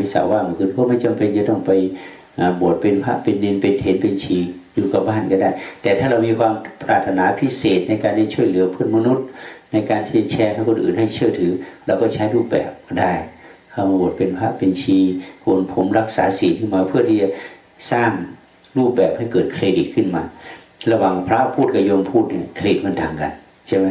วิสาว่ามันคือก็ไม่จำเป็นจะต้องไปบวชเป็นพระเป็นเนนเป็นเทนเป็นชีอยู่กับบ้านก็ได้ แต่ถ้าเรามีความปรารถนาพิเศษในการได้ช่วยเหลือเพื่อนมนุษย์ ในการที่จะแชร์ให้คนอื่นให้เชื่อถือเราก็ใช้รูปแบบก็ได้เข้ามาบวชเป็นพระเป็นชีโกนผมรักษาศีลขึ้นมาเพื่อที่จะสร้างรูปแบบให้เกิดเครดิตขึ้นมา ระหว่างพระพูดกับโยมพูดเนี่ยเครดิตมันต่างกันใช่ไหม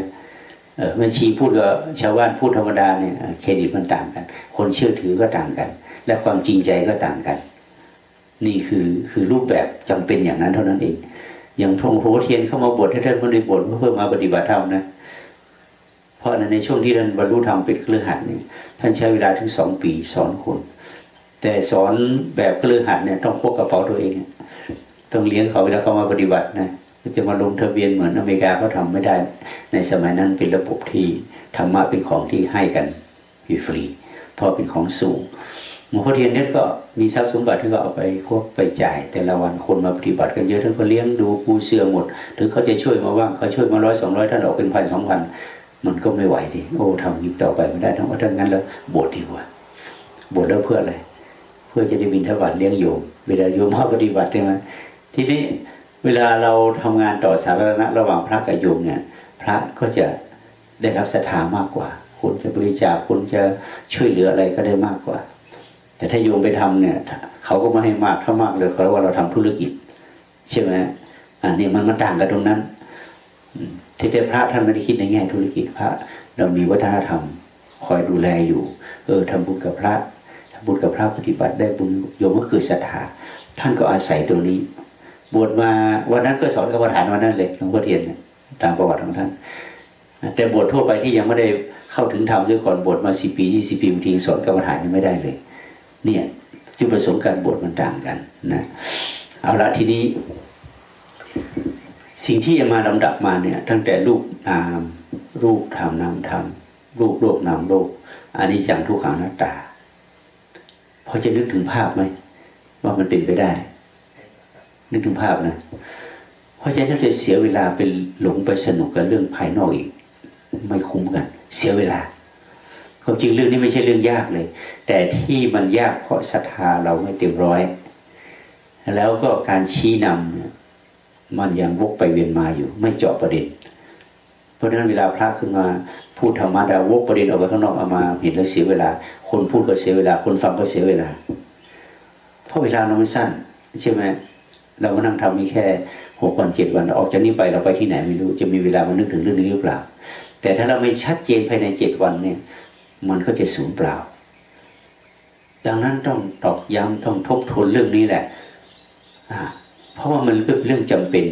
เออแม่ชีพูดกับชาวบ้านพูดธรรมดาเนี่ยเครดิตมันต่างกัน คนเชื่อถือก็ต่างกัน และความจริงใจก็ต่างกัน นี่คือคือรูปแบบจำเป็นอย่างนั้นเท่านั้นเอง อย่างทงโหเทียนเข้ามาบวชให้ท่านคนในบวชเพื่อมาปฏิบัติธรรมนะ เพราะในช่วงที่ท่านบรรลุธรรมเป็นเครือขัดเนี่ยท่านใช้เวลาถึงสองปีสอนคน แต่สอนแบบเครือขัดเนี่ยต้องพกกระเป๋าตัวเอง ต้องเลี้ยงเขาเวลาเขามาปฏิบัตินะจะมาลงทะเบียนเหมือนอเมริกาเขาทาไม่ได้ ในสมัยนั้นเป็นระบบที่ธรรมะเป็นของที่ให้กันฟรีๆเพราะเป็นของสูง ลวงพ่อเทียนเนี่ยก็มีทรัพย์สมบัติที่ก็เอาไปควบไปจ่าย แต่ละวันคนมาปฏิบัติกันเยอะท่านก็เลี้ยงดูปูเสือหมด ถึงเขาจะช่วยมาว่างเขาช่วยมาร้อยสองร้อยท่านออกเป็นพันสองพันมันก็ไม่ไหวดิโอ้ทำยิบต่อไปไม่ได้ทั้งว่าถ้างั้นแล้วบวชดีกว่าบวชแล้วเพื่ออะไรเพื่อจะได้บินทบาทเลี้ยงโยมเวลาโยมมาปฏิบัติใช่ไหมทีนี้เวลาเราทำงานต่อสาธารณะระหว่างพระกับโยมเนี่ย พระก็จะได้รับศรัทธามากกว่าคุณจะบริจาคคุณจะช่วยเหลืออะไรก็ได้มากกว่า แต่ถ้าโยมไปทำเนี่ยเขาก็ไม่ให้มากเท่ามากเลยเขาเรียกว่าเราทำธุรกิจใช่ไหมอันนี้มันมันต่างกันตรงนั้นที่แต่พระท่านไม่ได้คิดในแง่ธุรกิจพระ เรามีวัฒนธรรม คอยดูแลอยู่ เออทำบุญกับพระทำบุญกับพระปฏิบัติได้บุญโยมก็เกิดศรัทธาท่านก็อาศัยตรงนี้ บวชมาวันนั้นก็สอนกรรมฐานวันนั้นเลยหลวงพ่อเทียนเนี่ยตามประวัติของท่าน แต่บวชทั่วไปที่ยังไม่ได้เข้าถึงธรรมด้วยก่อนบวชมาสิปียี่สิบปีบางทีสอนกรรมฐานยังไม่ได้เลย เนี่ยจุดประสงค์การบวชมันต่างกันนะเอาละทีนี้ สิ่งที่จะมาลำดับมาเนี่ย ตั้งแต่รูปนามรูปธรรมนามธรรมรูปโลกนามโลกอันนี้จังทุกขังหน้าตาพอจะนึกถึงภาพไหมว่ามันเป็นไปได้ นึกถึงภาพนะเพราะฉะนั้นจะเสียเวลาเป็นหลงไปสนุกกับเรื่องภายนอกอีก ไม่คุ้มกัน เสียเวลา ความจริงเรื่องนี้ไม่ใช่เรื่องยากเลย แต่ที่มันยากเพราะศรัทธาเราไม่เต็มร้อย แล้วก็การชี้นำเนี่ยมันยังวกไปเวียนมาอยู่ ไม่เจาะประเด็น เพราะฉะนั้นเวลาพระขึ้นมาพูดธรรมะดาวกประเด็นออกไปข้างนอกเอามาเห็นแล้วเสียเวลา คนพูดก็เสียเวลา คนฟังก็เสียเวลา เพราะเวลาเราไม่สั้นใช่ไหมเราก็นั่งทำมีแค่หกวันเจ็ดวันออกจากนี้ไปเราไปที่ไหนไม่รู้จะมีเวลามานึกถึงเรื่องนี้หรือเปล่า แต่ถ้าเราไม่ชัดเจนภายในเจ็ดวันเนี่ย มันก็จะสูญเปล่า ดังนั้นต้องตอกย้ำต้องทบทวนเรื่องนี้แหละ เพราะว่ามันเป็นเรื่องจำเป็น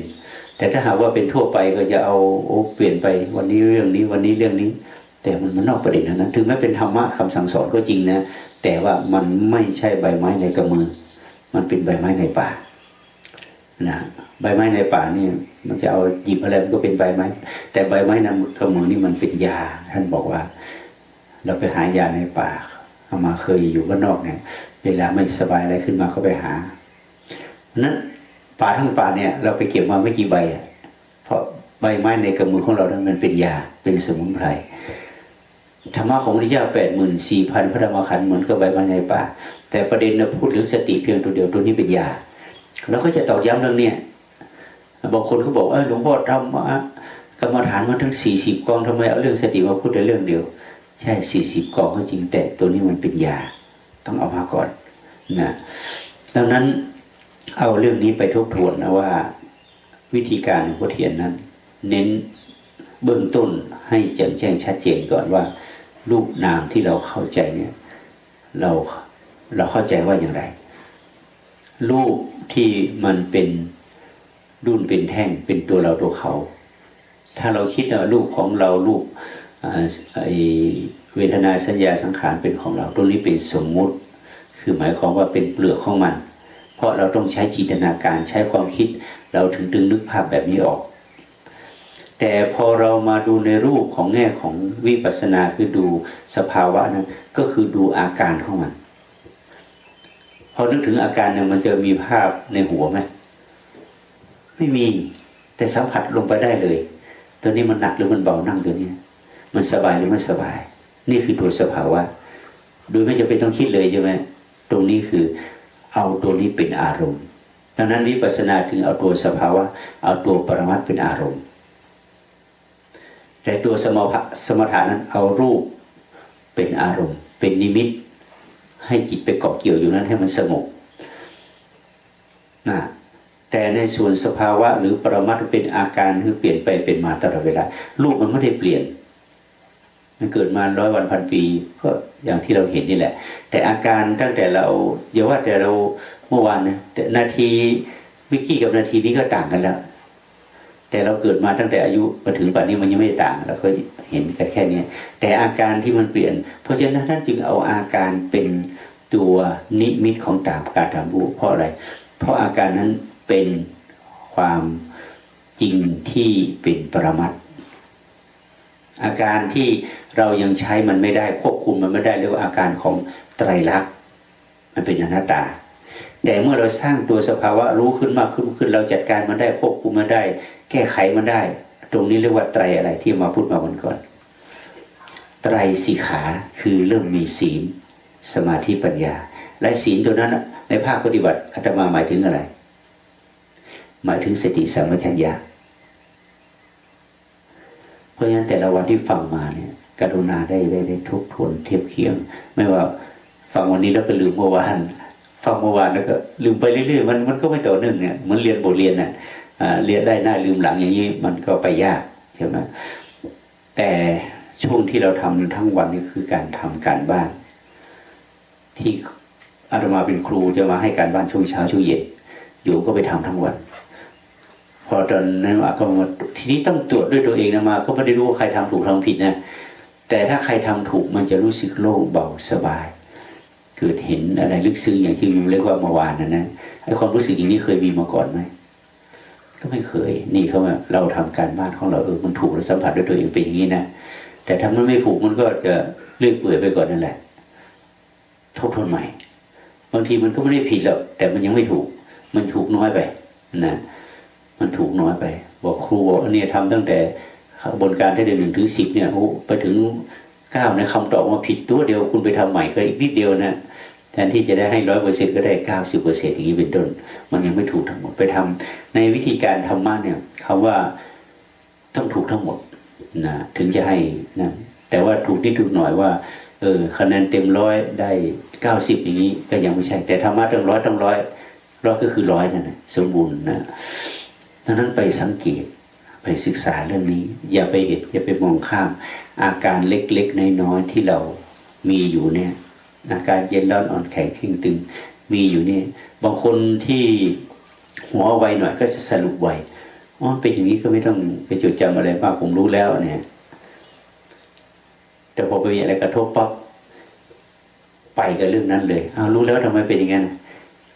แต่ถ้าหากว่าเป็นทั่วไปก็จะเอาโอ้เปลี่ยนไปวันนี้เรื่องนี้วันนี้เรื่องนี้ แต่มันมันนอกประเด็นนั้น ถึงแม้เป็นธรรมะคำสั่งสอนก็จริงนะ แต่ว่ามันไม่ใช่ใบไม้ในกระมือ มันเป็นใบไม้ในป่านะใบไม้ในป่านี่มันจะเอาหยิบอะไรมันก็เป็นใบไม้ แต่ใบไม้ในกระมือนี่มันเป็นยา ท่านบอกว่า เราไปหายาในป่าเอามาเคยอยู่ก็นอกเนี่ย เวลาไม่สบายอะไรขึ้นมาก็ไปหานั้นป่าทั้งป่าเนี่ย เราไปเก็บมาไม่กี่ใบอะเพราะใบไม้ในกำมือของเรานั้นมันเป็นยาเป็นสมุนไพรธรรมะของพระเจ้าแปดหมื่นสี่พันพระธรรมขันธ์เหมือนกับใบไม้ในป่า แต่ประเด็นเราพูดถึงสติเพียงตัวเดียวตัวนี้เป็นยาแล้วก็จะตอกย้ำเรื่องเนี้ยบางคนเขาบอกเออหลวงพ่อทำมากรรมฐานมาทั้งสี่สิบกองทำไมเอาเรื่องสติมาพูดแต่เรื่องเดียว ใช่สี่สิบกองก็จริงแต่ตัวนี้มันเป็นยา ต้องเอามาก่อนนะดังนั้นเอาเรื่องนี้ไปทบทวนนะว่า วิธีการของพุทเทียนนั้น เน้นเบื้องต้นให้แจ่มแจ้งชัดเจนก่อนว่า รูปนามที่เราเข้าใจเนี่ย เราเราเข้าใจว่าอย่างไร รูปที่มันเป็นรุ่นเป็นแท่งเป็นตัวเราตัวเขา ถ้าเราคิดว่ารูปของเรารูป เวทนาสัญญาสังขารเป็นของเราตรงนี้เป็นสมมุติ คือหมายความว่าเป็นเปลือกของมัน เพราะเราต้องใช้จินตนาการใช้ความคิดเราถึงดึงนึกภาพแบบนี้ออก แต่พอเรามาดูในรูปของแง่ของวิปัสสนาคือดูสภาวะนั้นก็คือดูอาการของมัน พอนึกถึงอาการเนี่ยมันจะมีภาพในหัวไหมไม่มีแต่สัมผัสลงไปได้เลย ตัวนี้มันหนักหรือมันเบานั่งตัวนี้ มันสบายหรือไม่สบาย นี่คือตัวสภาวะโดยไม่จำเป็นต้องคิดเลยใช่ไหมตรงนี้คือเอาตัวนี้เป็นอารมณ์ดังนั้นวิปัสสนาถึงเอาตัวสภาวะ เอาตัวปรมัตเป็นอารมณ์ แต่ตัวสมถะสมถานั้นเอารูปเป็นอารมณ์ เป็นนิมิต ให้จิตไปเกาะเกี่ยวอยู่นั้นให้มันสงบนะแต่ในส่วนสภาวะหรือปรมัตเป็นอาการคือเปลี่ยนไปเป็นมาตลอดเวลารูปมันไม่ได้เปลี่ยน มันเกิดมาร้อยวันพันปี ก็อย่างที่เราเห็นนี่แหละ แต่อาการตั้งแต่เราอย่าว่าแต่เราเมื่อวานนะแต่นาทีวิกกี้กับนาทีนี้ก็ต่างกันแล้วแต่เราเกิดมาตั้งแต่อายุมาถึงปัจจุบันนี้มันยังไม่ต่างเราก็เห็นกันแค่นี้แต่อาการที่มันเปลี่ยน เพราะฉะนั้นท่านจึงเอาอาการเป็นตัวนิมิตของตามการทำบุเพราะอะไร เพราะอาการนั้นเป็นความจริงที่เป็นปรมัต อาการที่เรายังใช้มันไม่ได้ควบคุมมันไม่ได้เรียกว่าอาการของไตรลักษณ์มันเป็นอนัตตา แต่เมื่อเราสร้างตัวสภาวะรู้ขึ้นมากขึ้นขึ้น เราจัดการมันได้ควบคุมมันได้ แก้ไขมันได้ ตรงนี้เรียกว่าไตรอะไรที่มาพูดมาวันก่อน ไตรสิขาคือเริ่มมีศีล สมาธิปัญญา และศีลตัวนั้นในภาคปฏิบัติอาตมาหมายถึงอะไร หมายถึงสติสัมปชัญญะ เพราะฉะนั้นแต่ละวันที่ฟังมาเนี่ย กรุณาได้ได้ได้ทบทวนเทียบเคียง ไม่ว่าฟังวันนี้แล้วก็ลืมเมื่อวานฟังเมื่อวานแล้วก็ลืมไปเรื่อยๆมันมันก็ไม่ต่อเนื่องเนี่ยเหมือนเรียนบทเรียนน่ะเรียนได้หน้าลืมหลังอย่างนี้มันก็ไปยากใช่ไหมแต่ช่วงที่เราทำทั้งวันนี่คือการทำการบ้าน ที่อาตมาเป็นครูจะมาให้การบ้านช่วงเช้าช่วงเย็นอยู่ก็ไปทำทั้งวัน อตอนนั้นมาก็มาทีนี้ต้องตรวจด้วยตัวเองนะมาก็ไม่ได้รู้ว่าใครทำถูกทำผิดนะแต่ถ้าใครทำถูกมันจะรู้สึกโล่งเบาสบาย เกิดเห็นอะไรลึกซึ้งอย่างที่มิมเรียกว่าเมื่อวานนะนะไอ้ความรู้สึกอย่างนี้เคยมีมาก่อนไหมก็ไม่เคย นี่เขาว่าเราทำการบ้านของเราเออมันถูกเราสัมผัสด้วยตัวเองเป็นอย่างนี้นะแต่ถ้ามันไม่ถูกมันก็จะเลื่อยเปื่อยไปก่อนนั่นแหละทบทวนใหม่ บางทีมันก็ไม่ได้ผิดหรอกแต่มันยังไม่ถูก มันถูกน้อยไปนะ มันถูกน้อยไป บอกครูบอกเนี่ยทำตั้งแต่บนการได้เดือนหนึ่งถึงสิบเนี่ยโอ้ไปถึงเก้าเนี่ยคำตอบมาผิดตัวเดียวคุณไปทำใหม่ก็อีกนิดเดียวนะแทนที่จะได้ให้ร้อยเปอร์เซ็นก็ได้เก้าสิบเปอร์เซ็นต์อย่างนี้เป็นต้นมันยังไม่ถูกทั้งหมดไปทำในวิธีการธรรมะเนี่ยคำว่าต้องถูกทั้งหมดนะถึงจะให้นะแต่ว่าถูกนิดถูกหน่อยว่าเออคะแนนเต็มร้อยได้เก้าสิบอย่างนี้ก็ยังไม่ใช่ แต่ธรรมะต้องร้อยต้องร้อยร้อยก็คือร้อยนั่นแหละสมบูรณ์นะ ดังนั้นไปสังเกตไปศึกษาเรื่องนี้ อย่าไปเห็นอย่าไปมองข้าม อาการเล็กๆน้อยๆที่เรามีอยู่เนี่ย อาการเย็นร้อนอ่อนแข็งขึ้นตึง มีอยู่เนี่ย บางคนที่หัวไวหน่อยก็จะสรุปไวอ๋อเป็นอย่างนี้ก็ไม่ต้องไปจดจำอะไรมากผมรู้แล้วเนี่ย แต่พอไปมีอะไรกระทบปั๊บไปกับเรื่องนั้นเลยเอารู้แล้วทำไมเป็นอย่างนั้น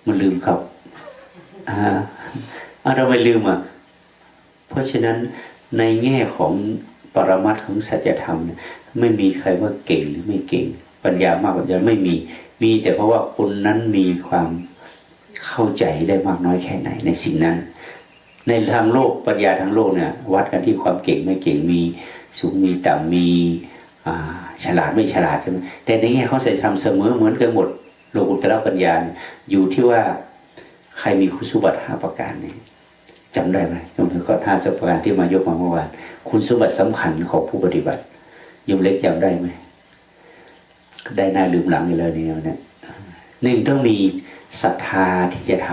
มันลืมครับอ่า เอาไมลืมอะ เพราะฉะนั้นในแง่ของปรมัตของสัจธรรม ไม่มีใครว่าเก่งหรือไม่เก่ง ปัญญามากกว่าไม่มี มีแต่เพราะว่าคนนั้นมีความเข้าใจได้มากน้อยแค่ไหนในสิ่งนั้น ในทางโลกปัญญาทางโลกเนี่ยวัดกันที่ความเก่งไม่เก่งมีสูงมีต่ำมีฉลาดไม่ฉลาดใช่ไหมแต่ในแง่เขาใส่ทำเสมอเหมือนกันหมดโลกุตระปัญญาอยู่ที่ว่าใครมีคุณสมบัติห้าประการเนี้ จำได้ไหมยมถือก็ท่าสัประการที่มายกมาเมื่อวานคุณสมบัติสำคัญของผู้ปฏิบัติยมเล็กจำได้ไหมได้หน้าลืมหลังอยู่แล้วเนี่ยนี่ยหนึ่งต้องมีศรัทธาที่จะท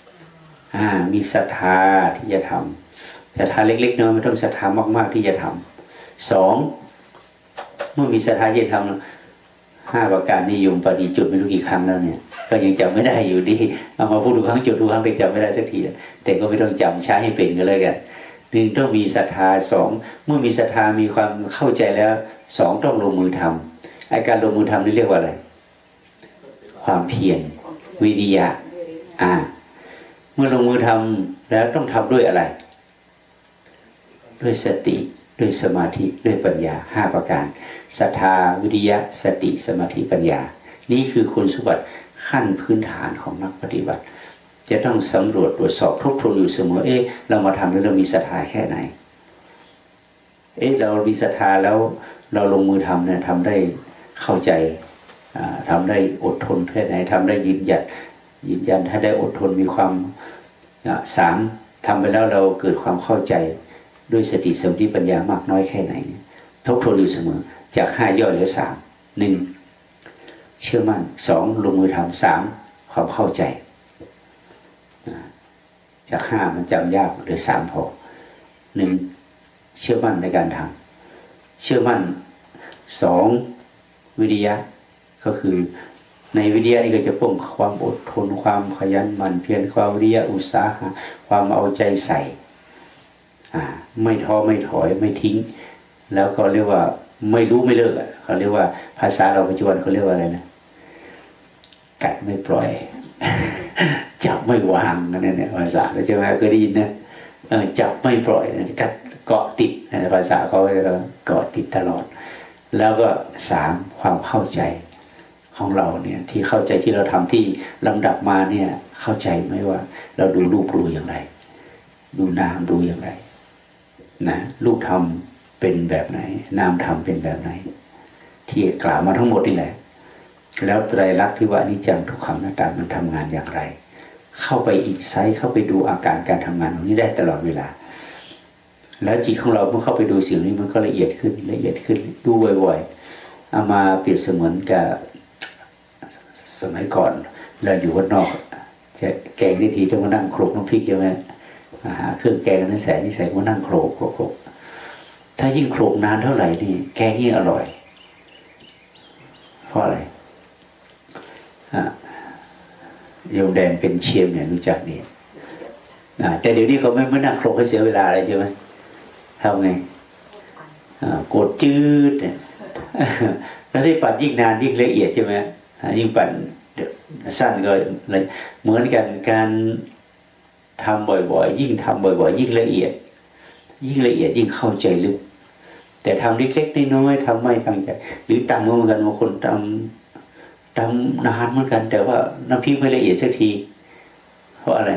ำอ่ามีศรัทธาที่จะทำศรัทธาเล็กๆน้อยไม่ต้องศรัทธามาก ๆที่จะทำสองเมื่อมีศรัทธาที่จะทำ ห้าประการนิยมปฏิจุดไม่รู้กี่ครั้งแล้วเนี่ย ก็ยังจำไม่ได้อยู่ดีเอามาพูดดูครั้งจุดดูครั้งเป็นจำไม่ได้สักทีแต่ก็ไม่ต้องจำใช้ให้เป็นก็เลยกันหนึ่งต้องมีศรัทธาสองเมื่อมีศรัทธามีความเข้าใจแล้วสองต้องลงมือทำไอการลงมือทำนี่เรียกว่าอะไร ความเพียรวิริยะ อ่า เมื่อลงมือทำแล้วต้องทำด้วยอะไร ด้วยสติ ด้วยสมาธิด้วยปัญญาห้าประการศรัทธาวิริยะสติสมาธิปัญญา นี่คือคุณสมบัติขั้นพื้นฐานของนักปฏิบัติ จะต้องสำรวจตรวจสอบทบทวนอยู่เสมอเอ๊ะเรามาทำแล้วเรามีศรัทธาแค่ไหน เอ๊ะเรามีศรัทธาแล้วเราลงมือทำเนี่ยทำได้เข้าใจอ่าทำได้อดทนแค่ไหนทำได้ยืนหยัดยืนยันถ้าได้อดทนมีความสามทำไปแล้วเราเกิดความเข้าใจ ด้วยสติสมธิปัญญามากน้อยแค่ไหน ทบทวนอยู่เสมอ จากห้าย่อยเหลือสามหนึ่งเชื่อมั่นสองลงมือทำสามความเข้าใจ จากห้ามันจำยากเหลือสามพอหนึ่งเชื่อมั่นในการทำเชื่อมั่นสองวิริยะก็คือในวิริยะนี่ก็จะป้องความอดทนความขยันหมั่นเพียรความวิริยะอุตสาหะความเอาใจใส่ ไม่ท้อไม่ถอยไม่ทิ้ง แล้วก็เรียกว่าไม่รู้ไม่เลิกอะเขาเรียกว่าภาษาเราปัจจุบันเขาเรียกว่าอะไรนะกัดไม่ปล่อยจับไม่วางนั่นเนี่ยภาษาใช่ไหมเคยได้ยินนะจับไม่ปล่อยกัดเกาะติดในภาษาเขาเรียกว่าเกาะติดตลอด แล้วก็สามความเข้าใจของเราเนี่ยที่เข้าใจที่เราทำที่ลำดับมาเนี่ยเข้าใจไหมว่า เราดูรูปดูอย่างไร ดูนามดูอย่างไร นะรูปธรรมเป็นแบบไหน นามธรรมเป็นแบบไหน ที่กล่าวมาทั้งหมดนี่แหละ แล้วไตรลักษณ์ที่ว่านิจังทุกขังหน้าตามันทำงานอย่างไร เข้าไปอีกไซต์เข้าไปดูอาการการทำงานของนี้ได้ตลอดเวลา แล้วจิตของเราเมื่อเข้าไปดูสิ่งนี้มันก็ละเอียดขึ้นละเอียดขึ้นดูบ่อยๆเอามาเปรียบเสมือนกับสมัยก่อนเราอยู่วัดนอก จะแกงได้ทีต้องมานั่งโขลกน้ำพริกใช่ไหม หาเครื่องแกงนั้นใส่นี่ใส่มานั่งโขลกโขลกถ้ายิ่งโขลกนานเท่าไหร่นี่แกงยิ่งอร่อยเพราะอะไรอะโยมแดงเป็นเชียมเนี่ยรู้จักนี่แต่เดี๋ยวนี้เขาไม่ไมานั่งโขลกให้เสียเวลาอะไรใช่ไหมทำไงกดจืดเนี่ยแล้วที่ปั่นยิ่งนานยิ่งละเอียดใช่ไหมยิ่งปั่นสั้นก็เลยเหมือนกันการ ทำบ่อยๆ ยิ่งทำบ่อยๆ ยิ่งละเอียด ยิ่งละเอียดยิ่งเข้าใจลึก แต่ทำเล็กๆน้อยๆทำไม่ตั้งใจหรือตำก็เหมือนกันบางคนตำตำนานเหมือนกัน แต่ว่าน้ำพริกไม่ละเอียดสักที เพราะอะไร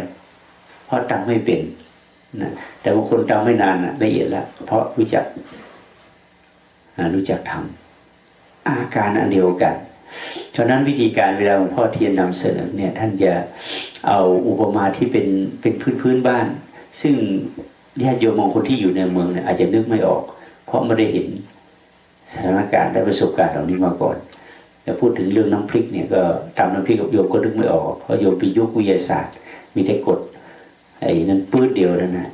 เพราะตำไม่เป็นนะแต่บางคนตำไม่นานนะละเอียดแล้วเพราะรู้จักรู้จักทำอาการอันเดียวกัน ฉะนั้นวิธีการเวลาหลวงพ่อเทียนนำเสนอเนี่ยท่านจะ เอาอุปมาที่เป็นเป็นพื้นพื้นบ้าน ซึ่งญาติโยมบางคนที่อยู่ในเมืองเนี่ยอาจจะนึกไม่ออก เพราะไม่ได้เห็นสถานการณ์และประสบการณ์เหล่านี้มาก่อนแต่พูดถึงเรื่องน้ำพริกเนี่ยก็ทำน้ำพริกกับโยมก็นึกไม่ออก เพราะโยมไปียุควิทยาศาสตร์ มีแต่กฎไอ้นั้นปื้ดเดียวนั่นนะ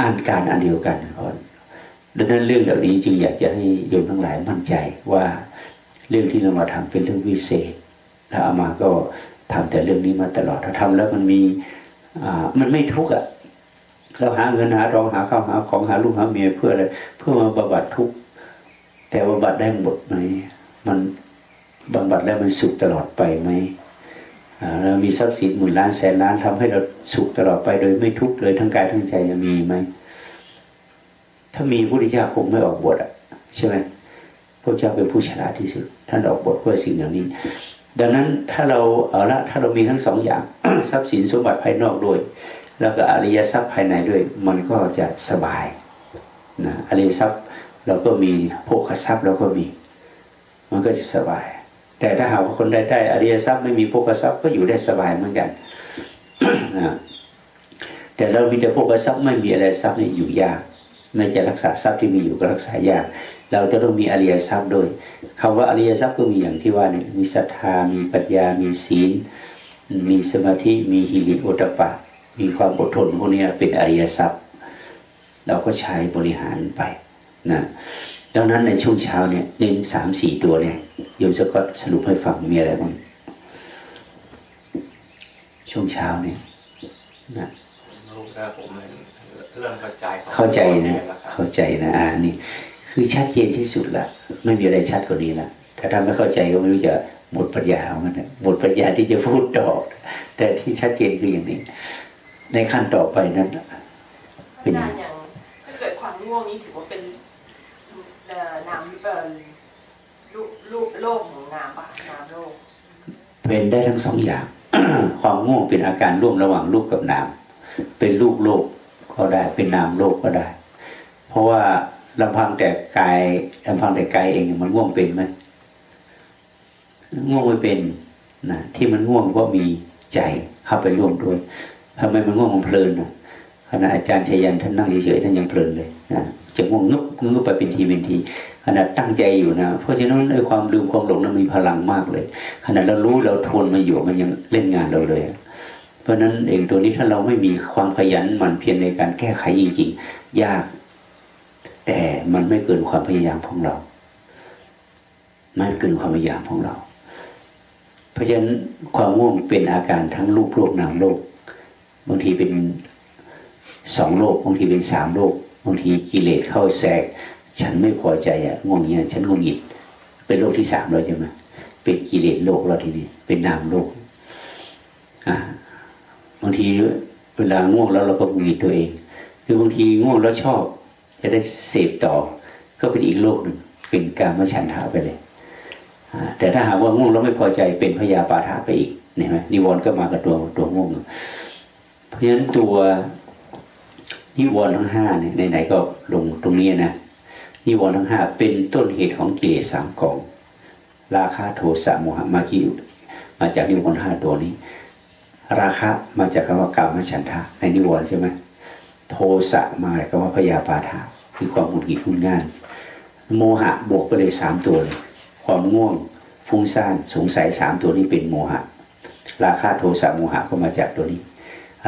อ่านการอันเดียวกันก่อนดังนั้นเรื่องเหล่านี้จึงอยากจะให้โยมทั้งหลายมั่นใจว่าเรื่องที่เรามาทำเป็นเรื่องวิเศษ แล้วอามาก็ ทำแต่เรื่องนี้มาตลอดถ้าทำแล้วมันมีอ่ามันไม่ทุกข์อะเราหาเงินหารองหาข้าวหาของหาลูกหาเมียเพื่ออะไรเพื่อมาบำบัดทุกข์แต่บำบัดได้หมดไหมมันบำบัดแล้วมันสุขตลอดไปไหมเรามีทรัพย์สินหมื่นล้านแสนล้านทำให้เราสุขตลอดไปโดยไม่ทุกข์เลยทั้งกายทั้งใจจะมีไหมถ้ามีพระพุทธเจ้าคงไม่ออกบทอะใช่ไหมพระเจ้าเป็นผู้ฉลาดที่สุด ท่านออกบทเพื่อสิ่งเหล่างนี้ ดังนั้นถ้าเราเอาละถ้าเรามีทั้งสองอย่าง ทรัพย์สินสมบัติภายนอกด้วย แล้วก็อริยทรัพย์ภายในด้วย มันก็จะสบายนะอริยทรัพย์เราก็มีโภคทรัพย์เราก็มี มันก็จะสบาย แต่ถ้าหากว่าคนได้ได้อริยทรัพย์ไม่มีโภคทรัพย์ก็อยู่ได้สบายเหมือนกันนะแต่เรามีแต่โภคทรัพย์ไม่มีอะไรทรัพย์นี่อยู่ยากไม่จะรักษาทรัพย์ที่มีอยู่ก็รักษายาก เราจะต้องมีอริยทรัพย์ด้วยคำว่าอริยทรัพย์ก็มีอย่างที่ว่าเนี่ยมีศรัทธามีปัญญา มีศีล มีสมาธิมีหิริโอตปปะ มีความอดทนพวกนี้เป็นอริยทรัพย์ เราก็ใช้บริหารไปนะดังนั้นในช่วงเช้าเนี่ยเน้นสามสี่ตัวเนี่ยโยมสกอตสรุปให้ฟังมีอะไรบ้างช่วงเช้าเนี่ยนะลูกแล้วผมเริ่มเข้าใจเข้าใจนะแล้วครับเข้าใจนะอ่านี่ คือชัดเจนที่สุดละไม่มีอะไรชัดกว่านี้ละถ้าทำไม่เข้าใจก็ไม่รู้จะหมดปัญญาของมันนะหมดปัญญาที่จะพูดต่อแต่ที่ชัดเจนคืออย่างนี้ ในขั้นต่อไปนั้นอาจารย์อย่างถ้าเกิดความง่วงนี้ถือว่าเป็นเอ่อน้ำเอ่อลูกลูกโลกของน้ำปะน้ำโลกเป็นได้ทั้งสองอย่าง ความง่วงเป็นอาการร่วมระหว่างรูปกับนาม เป็นรูปโลกก็ได้เป็นนามโลกก็ได้ เพราะว่า ลำพังแต่กายลำพังแต่กายเองมันง่วงเป็นไหมง่วงไม่เป็นนะที่มันง่วงเพราะมีใจเข้าไปร่วมด้วยทำไมมันง่วงมันเพลินนะขณะอาจารย์ชัยยันท่านนั่งเฉยๆท่านยังเพลินเลยนะจะง่วงงึบงึบไปเป็นทีเป็นทีขณะตั้งใจอยู่นะ เพราะฉะนั้นไอ้ความลืมความหลงนั้นมีพลังมากเลยขณะเรารู้เราทวนมันอยู่มันยังเล่นงานเราเลย เพราะฉะนั้นเองตัวนี้ถ้าเราไม่มีความขยันหมั่นเพียรในการแก้ไขจริง ๆ ยาก แต่มันไม่เกินความพยายามของเรา ไม่เกินความพยายามของเรา เพราะฉะนั้นความง่วงเป็นอาการทั้งรูปโลกนามโลก บางทีเป็นสองโลก บางทีเป็นสามโลก บางทีกิเลสเข้าแทรก ฉันไม่พอใจอะง่วงเงี้ยฉันงุนหงิด เป็นโลกที่สามแล้วใช่ไหมเป็นกิเลสโลกแล้วทีนี้ เป็นนามโลกอ่าบางทีเวลาง่วงแล้วเราก็หงุดหงิดตัวเอง คือบางทีง่วงแล้วชอบ จะได้เสพต่อ ก็เป็นอีกโลกหนึ่งเป็นการมฉันทาไปเลยแต่ถ้าหากว่าง่วงแล้วไม่พอใจเป็นพยาปาทะไปอีกเห็นไหมนิวรณ์ก็มากับตัวตัวง่วงเพราะฉะนั้นตัวนิวรณ์ทั้งห้าเนี่ยไหนๆก็ลงตรงนี้นะนิวรณ์ทั้งห้าเป็นต้นเหตุของกิเลสสามกอง ราคะโทสะโมหะมากิมาจากนิวรณ์ห้าตัวนี้ ราคะมาจากคำว่ากามฉันทะในนิวรณ์ใช่ไหม โทสะมาจากคำว่าพยาปาทะคือความหงุดหงิดฟุ้งง่านโมหะบวกไปเลยสามตัวเลยความง่วงฟุ้งซ่านสงสัยสามตัวนี้เป็นโมหะ ราคะโทสะโมหะก็มาจากตัวนี้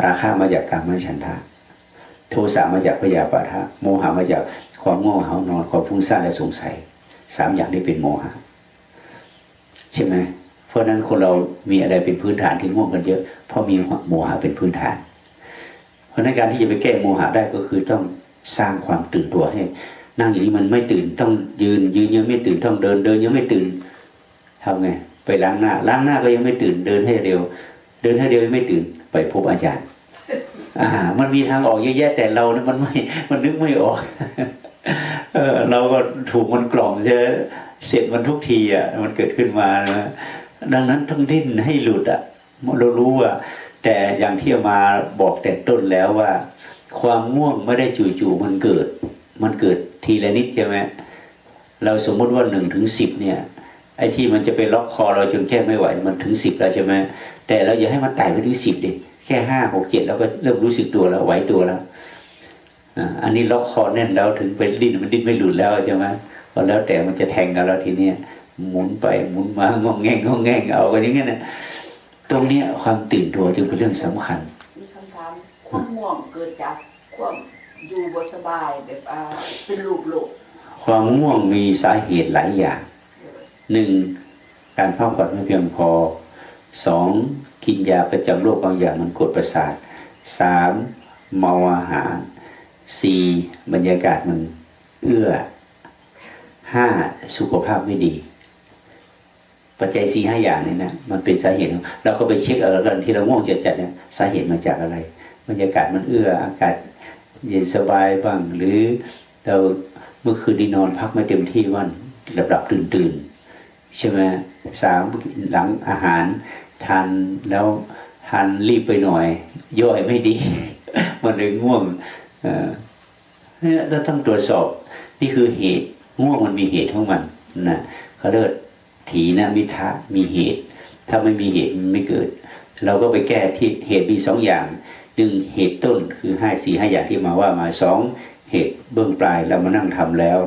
ราคะมาจากกามฉันทะ โทสะมาจากพยาปาทะโมหะมาจากความง่วงเหานอนความฟุ้งซ่านและสงสัยสามอย่างนี้เป็นโมหะใช่ไหมเพราะนั้นคนเรามีอะไรเป็นพื้นฐานที่ง่วงกันเยอะเพราะมีโมหะเป็นพื้นฐาน เพราะนั้นการที่จะไปแก้โมหะได้ก็คือต้องสร้างความตื่นตัวให้ นั่งอย่างนี้มันไม่ตื่นต้องยืนยืนยังไม่ตื่นต้องเดินเดินยังไม่ตื่นทำไงไปล้างหน้า ล้างหน้าก็ยังไม่ตื่นเดินให้เร็ว เดินให้เร็วยังไม่ตื่นไปพบอาจารย์อ่า มันมีทางออกเยอะแยะแต่เรานะมันไม่มันนึกไม่ออกเออเราก็ถูกมันกล่อมใช่ไหมเสร็จมันทุกทีอะมันเกิดขึ้นมานะดังนั้นต้องดิ้นให้หลุดอะเรารู้ว่า แต่อย่างที่มาบอกแต่ต้นแล้วว่า ความง่วงไม่ได้จู่ๆมันเกิด มันเกิดทีละนิดใช่ไหมเราสมมติว่าหนึ่งถึงสิบเนี่ย ไอ้ที่มันจะไปล็อกคอเราจนแก้ไม่ไหว มันถึงสิบแล้วใช่ไหมแต่เราอย่าให้มันไต่ไปถึงสิบดิแค่ห้าหกเจ็ดเราก็เริ่มรู้สึกตัวแล้วไหวตัวแล้วอันนี้ล็อกคอแน่นแล้วถึงไปดิ้นมันดิ้นไม่หลุดแล้วใช่ไหมก็แล้วแต่มันจะแทงกันแล้วทีเนี้ยหมุนไปหมุนมา งองแงงงองแงงเอาก็อย่างเงี้ยนะ ตรงเนี้ยความตื่นตัวจึงเป็นเรื่องสำคัญมีคำถามความง่วงเกิดจากความอยู่บ่สบายแบบอ่าเป็นลูกโลกความง่วงมีสาเหตุหลายอย่างหนึ่งการพักผ่อนไม่เพียงพอสองกินยาประจำโรคบางอย่างมันกดประสาทสามเมาอาหารสี่บรรยากาศมันเอื้อห้าสุขภาพไม่ดี ปัจจัยสี่ห้าอย่างนี้นะมันเป็นสาเหตุเราก็ไปเช็คเอาแล้วกันที่เราง่วงจัดๆเนี่ยสาเหตุมาจากอะไรบรรยากาศมันเอื้ออากาศเย็นสบายบ้าง หรือเราเมื่อคืนนี้นอนพักไม่เต็มที่วันหลับหลับตื่นตื่นๆใช่ไหมสามหลังอาหารทานแล้วทานรีบไปหน่อย ย่อยไม่ดี มันเลยง่วงเนี่ยเราต้องตรวจสอบ นี่คือเหตุง่วงมันมีเหตุของมันนะเขาเรียก ถีนะมิทะมีเหตุ ถ้าไม่มีเหตุมันไม่เกิด เราก็ไปแก้ที่เหตุมีสองอย่างหนึ่งเหตุต้นคือห้าสี่ห้าอย่างที่มาว่ามาสองเหตุเบื้องปลายเรามานั่งทำแล้ว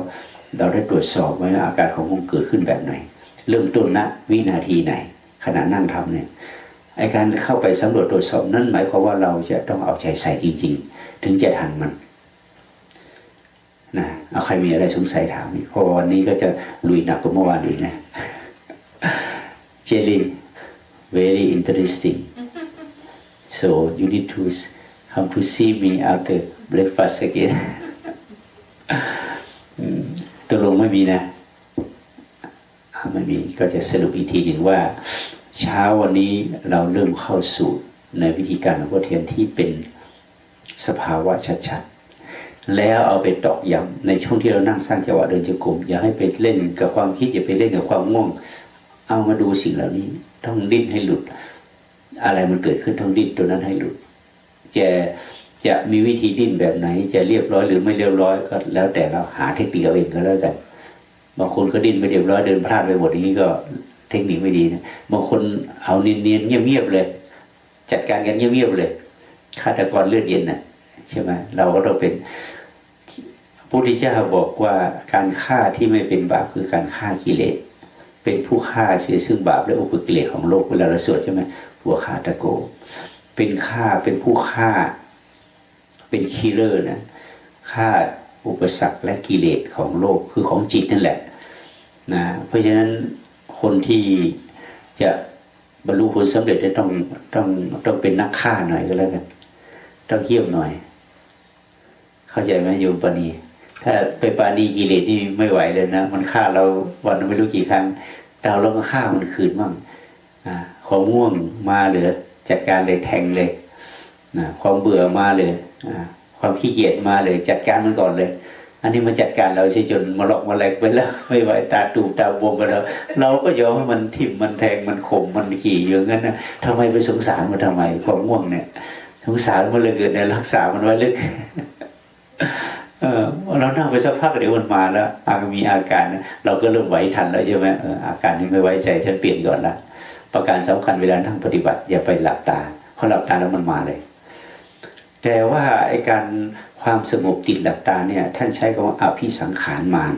เราได้ตรวจสอบว่าอาการของมันเกิดขึ้นแบบไหน เริ่มต้นณวินาทีไหน ขณะนั่งทำเนี่ยไอการเข้าไปสำรวจตรวจสอบนั่นหมายความว่าเราจะต้องเอาใจใส่จริง ๆ ถึงจะทันมันนะเอาใครมีอะไรสงสัยถามอีกเพราะวันนี้ก็จะลุยหนักกว่าเมื่อวานอีกนะ เจลิน very interesting so you need to come to see me after breakfast again ตกลงไม่มีนะไม่มีก็จะสรุปอีกทีหนึ่งว่า เช้าวันนี้เราเริ่มเข้าสู่ในวิธีการของพุทเทียนที่เป็นสภาวะชัดๆ แล้วเอาไปตอกย้ำในช่วงที่เรานั่งสร้างจังหวะเดินจงกรมอย่าให้ไปเล่นกับความคิดอย่าไปเล่นกับความง่วง เอามาดูสิ่งเหล่านี้ ต้องดิ้นให้หลุด อะไรมันเกิดขึ้นต้องดิ้นตัวนั้นให้หลุดจะจะมีวิธีดิ้นแบบไหน จะเรียบร้อยหรือไม่เรียบร้อยก็แล้วแต่เราหาเทคนิคเอาเองก็แล้วกันบางคนก็ดิ้นไม่เรียบร้อยเดินพลาดไปหมดอย่างนี้ก็เทคนิคไม่ดีนะบางคนเอาเนียนๆเงียบๆเลย จัดการกันเงียบๆเลยฆาตกรเลือดเย็นน่ะใช่ไหมเราก็ต้องเป็นพุทธเจ้าบอกว่าการฆ่าที่ไม่เป็นบาปคือการฆ่ากิเลส เป็นผู้ฆ่าเสียซึ่งบาปและอุปกิเลสของโลกเวลาเราสวดใช่ไหมผัวฆ่าตะโก เป็นฆ่าเป็นผู้ฆ่า เป็นคิลเลอร์นะฆ่าอุปสรรคและกิเลสของโลกคือของจิตนั่นแหละนะเพราะฉะนั้นคนที่จะบรรลุผลสำเร็จต้องต้องต้องเป็นนักฆ่าหน่อยก็แล้วกัน ต้องเยี่ยมหน่อย เข้าใจไหมโยมปานีถ้าไปปานีกิเลสนี่ไม่ไหวเลยนะ มันฆ่าเราวันไม่รู้กี่ครั้ง เราเราก็ฆ่ามันคืนบ้างอความง่วงมาเหลือจัดการเลยแทงเลยความเบื่อมาเลยความขี้เกียจมาเลยจัดการมันก่อนเลย อันนี้มันจัดการเราใช่จนมาหลอกมาแหลกไปแล้ว ไม่ไหวตาตูตาบวมไปแล้ว เราก็ยอมให้มันทิ่มมันแทงมันข่มมันขี่อย่างนั้นนะทำไมไปสงสารมันทำไมความง่วงเนี่ย สงสารมันเลยเกิดในยรักษามันไว้ลึก เออเรานั่งไปสักพักเดี๋ยวมันมาแล้วอามีอาการนะเราก็เริ่มไหวทันแล้วใช่ไหมเอออาการนี้ไม่ไว้ใจฉันเปลี่ยนก่อนละประการสำคัญเวลานั่งปฏิบัติ อย่าไปหลับตาเพราะหลับตาแล้วมันมาเลย แต่ว่าไอ้การความสงบจิตหลับตาเนี่ย ท่านใช้คำว่าอภิสังขารมาน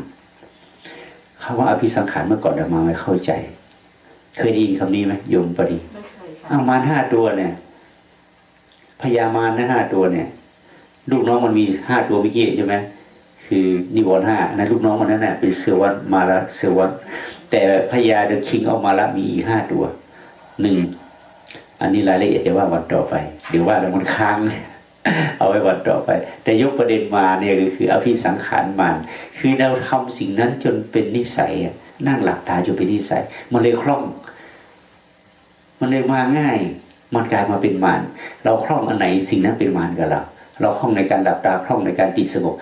คำว่าอภิสังขารเมื่อก่อนเรามาไม่เข้าใจ เคยได้ยินคำนี้ไหมโยมปดีไม่เคยค่ะเอามารห้าตัวเนี่ยพญามารนะห้าตัวเนี่ย ลูกน้องมันมีห้าตัวเมื่อกี้ใช่ไหมคือนิวรณ์ห้านะลูกน้องมันนั่นแหละเป็นเสวันมาละเสวันแต่พญาเดอะคิงเอามาละมีอีกห้าตัวหนึ่งอันนี้รายละเอียดจะว่าวันต่อไป เดี๋ยวว่าแล้วมันค้างเอาไว้วันต่อไป แต่ยกประเด็นมาเนี่ยก็คืออภิสังขารมารคือเราทำสิ่งนั้นจนเป็นนิสัยนั่งหลับตาจนเป็นนิสัย มันเลยคล่อง มันเลยมาง่าย มันกลายมาเป็นมารเราคล่องอันไหนสิ่งนั้นเป็นมารกับเรา เราคล่องในการหลับตาคล่องในการติดสงบ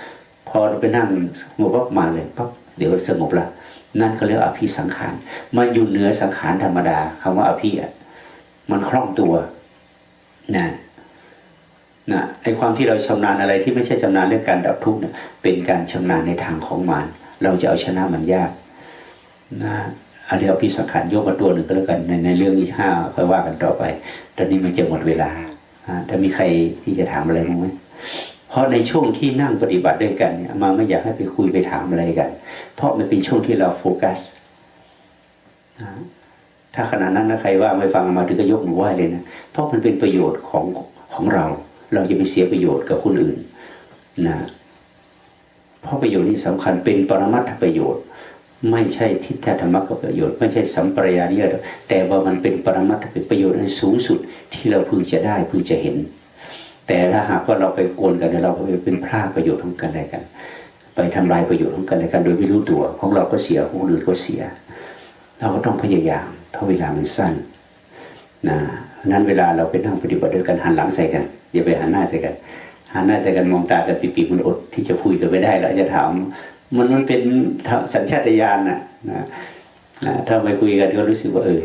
พอเราไปนั่งสงบปั๊บมาเลยปั๊บเดี๋ยวสงบละนั่นเขาเรียกว่าอภิสังขารมันอยู่เหนือสังขารธรรมดาคำว่าอภิอะมันคล่องตัวนะนะไอความที่เราชำนาญอะไรที่ไม่ใช่ชำนาญเรื่องการดับทุกข์เนี่ยเป็นการชำนาญในทางของมารเราจะเอาชนะมันยากนะอันนี้เอาพิสังขารยกมาตัวหนึ่งก็แล้วกันในในเรื่องอีกห้าค่อยว่ากันต่อไป ตอนนี้มันจะหมดเวลาถ้ามีใครที่จะถามอะไรมั้งไหม เพราะในช่วงที่นั่งปฏิบัติด้วยกันเนี่ยมาไม่อยากให้ไปคุยไปถามอะไรกัน เพราะมันเป็นช่วงที่เราโฟกัสถ้าขณะนั้นนะใครว่าไม่ฟังมาถึงก็ยกมือไหว้เลยนะเพราะมันเป็นประโยชน์ของของเรา เราจะไปเสียประโยชน์กับคนอื่นนะเพราะประโยชน์นี้สำคัญเป็นปรมัตถประโยชน์ ไม่ใช่ทิฏฐธรรมกับประโยชน์ ไม่ใช่สัมปรายานิยแต่ว่ามันเป็นปรมัตถเป็นประโยชน์อันสูงสุดที่เราพึงจะได้พึงจะเห็น แต่ถ้าหากว่าเราไปโกนกันเนี่ยเราไปเป็นพลาดประโยชน์ของกันและกัน ไปทำลายประโยชน์ของกันและกัน โดยไม่รู้ตัวของเราก็เสียของอื่นก็เสีย เราก็ต้องพยายามเท่าเวลามันสั้นนะนั้นเวลาเราไปนั่งปฏิบัติด้วยกันหันหลังใส่กันอย่าไปหันหน้าใส่กันหันหน้าใส่กันมองตากันปิดๆมันอดที่จะคุยกันไม่ได้เราจะถามมันมันเป็นสัญชาตญาณน่ะนะถ้าไม่คุยกันก็รู้สึกว่าเออ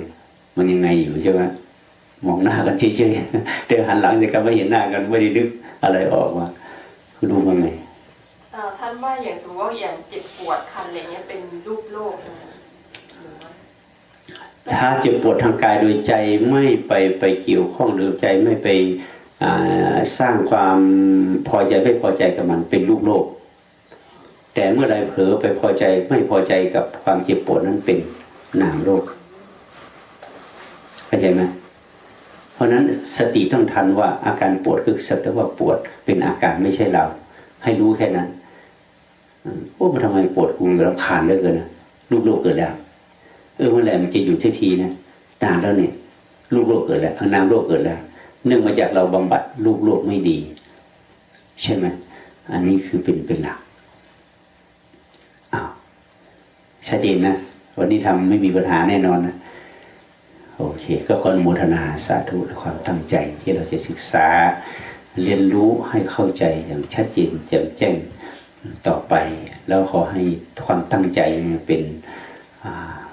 มันยังไงอยู่ใช่ไหม มองหน้ากันเฉยๆเดี๋ยวหันหลังจะกันไม่เห็นหน้ากันไม่ได้นึกอะไรออกมาคือดูมันไงเอ่อท่านว่าอย่างสมมติว่าอย่างเจ็บปวดคันอะไรเงี้ยเป็นรูปโลกใช่ไหมหรือว่าถ้าเจ็บปวดทางกายโดยใจไม่ไปไปเกี่ยวข้องหรือใจไม่ไปอ่าสร้างความพอใจไม่พอใจกับมันเป็นลูกโลก แต่เมื่อใดเผลอไปพอใจไม่พอใจกับความเจ็บปวดนั้นเป็นนามโลกเข้าใจไหมเพ ราะนั้นสติต้องทันว่าอาการปวดคือสักแต่ว่าปวดเป็นอาการไม่ใช่เรา ให้รู้แค่นั้นโอ้มันทำไมปวดกูรำคาญเหลือเกินนะลูกโลกเกิดแล้ว เออเมื่อไหร่มันจะหยุดสักทีนะนานแล้วเนี่ยลูกโลกเกิดแล้วนามโลกเกิดแล้วเนื่องมาจากเราบำบัดลูกโลกไม่ดี ใช่ไหมอันนี้คือเป็นเป็นหลักอ้าวชัดเจนนะวันนี้ทำไม่มีปัญหาแน่นอนนะ โอเคก็ขออนุโมทนาสาธุและความตั้งใจที่เราจะศึกษาเรียนรู้ให้เข้าใจอย่างชัดเจนแจ่มแจ้งต่อไป แล้วขอให้ความตั้งใจเป็น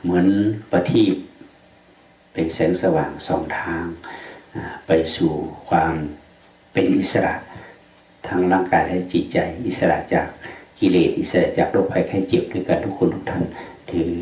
เหมือนประทีปเป็นแสงสว่างสองทาง ไปสู่ความเป็นอิสระทางร่างกายและจิตใจ อิสระจากกิเลสอิสระจากโรคภัยไข้เจ็บด้วยกันทุกคนทุกท่านถือ